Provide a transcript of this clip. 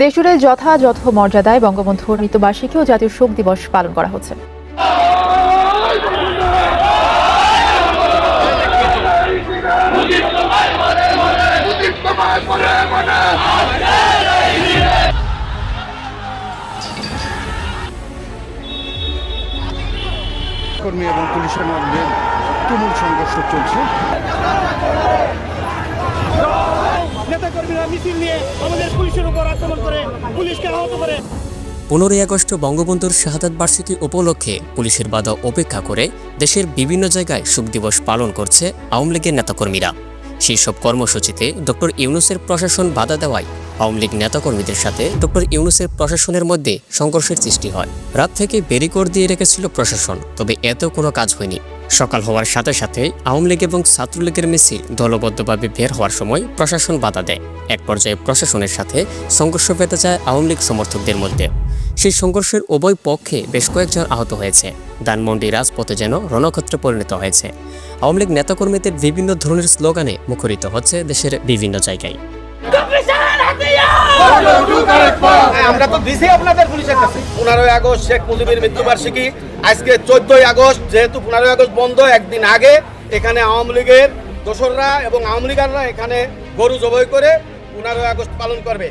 দেশজুড়ে যথাযথ মর্যাদায় বঙ্গবন্ধুর মৃত্যুবার্ষিকী ও জাতীয় শোক দিবস পালন করা হচ্ছে। কর্মী এবং পুলিশের মধ্যে তুমুল সংঘর্ষ চলছে। মিছিল নিয়ে আমাদের পুলিশের উপর আক্রমণ করে পুলিশকে আহত করে। পনেরোই আগস্ট বঙ্গবন্ধুর শাহাদাত বার্ষিকী উপলক্ষে পুলিশের বাধা উপেক্ষা করে দেশের বিভিন্ন জায়গায় শোক দিবস পালন করছে আওয়ামী লীগের নেতাকর্মীরা। সেই সব কর্মসূচিতে ডক্টর ইউনুসের প্রশাসন বাধা দেওয়ায় আওয়ামী লীগ নেতাকর্মীদের সাথে ডক্টর ইউনুসের প্রশাসনের মধ্যে সংঘর্ষের সৃষ্টি হয়। রাত থেকে বেরিকোর দিয়ে রেখেছিল প্রশাসন, তবে এত কোনো কাজ হয়নি। সকাল হওয়ার সাথে সাথে আওয়ামী লীগ এবং ছাত্রলীগের মিছিল দলবদ্ধভাবে বের হওয়ার সময় প্রশাসন বাধা দেয়। এক পর্যায়ে প্রশাসনের সাথে সংঘর্ষ পেতে যায় আওয়ামী লীগ সমর্থকদের মধ্যে। সেই সংঘর্ষের উভয় পক্ষে বেশ কয়েকজন আহত হয়েছে। ধানমন্ডি রাজপথে যেন রণক্ষেত্রে পরিণত হয়েছে। আওয়ামী লীগ নেতাকর্মীদের বিভিন্ন ধরনের স্লোগানে মুখরিত হচ্ছে দেশের বিভিন্ন জায়গায়। আমরা তো দিছে আপনাদের পুলিশের কাছে। পনেরোই আগস্ট শেখ মুজিবের মৃত্যুবার্ষিকী। আজকে চোদ্দই আগস্ট, যেহেতু পনেরোই আগস্ট বন্ধ, একদিন আগে এখানে আওয়ামী লীগের দোসররা এবং আওয়ামী লীগাররা এখানে গরু জবাই করে পনেরোই আগস্ট পালন করবে।